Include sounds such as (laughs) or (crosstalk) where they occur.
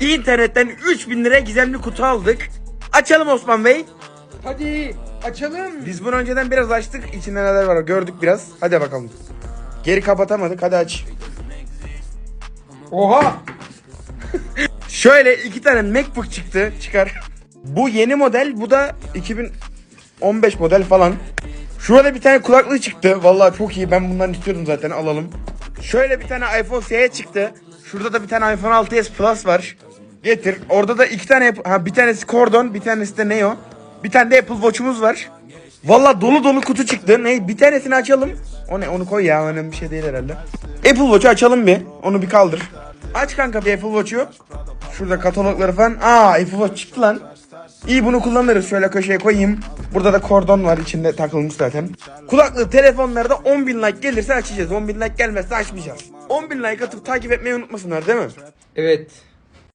İnternetten 3000 liraya gizemli kutu aldık. Açalım Osman Bey. Hadi açalım. Biz bunu önceden biraz açtık. İçinde neler var gördük biraz. Hadi bakalım. Geri kapatamadık. Hadi aç. Oha. (laughs) Şöyle iki tane MacBook çıktı. Çıkar. Bu yeni model. Bu da 2015 model falan. Şurada bir tane kulaklığı çıktı. Vallahi çok iyi. Ben bundan istiyordum zaten. Alalım. Şöyle bir tane iPhone SE çıktı. Şurada da bir tane iPhone 6s Plus var. Getir. Orada da iki tane ha bir tanesi Cordon, bir tanesi de Neo. Bir tane de Apple Watch'umuz var. Vallahi dolu dolu kutu çıktı. Ne? Bir tanesini açalım. O ne? Onu koy ya. Önemli bir şey değil herhalde. Apple Watch'u açalım bir. Onu bir kaldır. Aç kanka bir Apple Watch'u. Şurada katalogları falan. Aa Apple Watch çıktı lan. İyi bunu kullanırız. Şöyle köşeye koyayım. Burada da kordon var içinde takılmış zaten. Kulaklığı telefonlarda 10.000 like gelirse açacağız. 10.000 like gelmezse açmayacağız. 10.000 like atıp takip etmeyi unutmasınlar değil mi? Evet.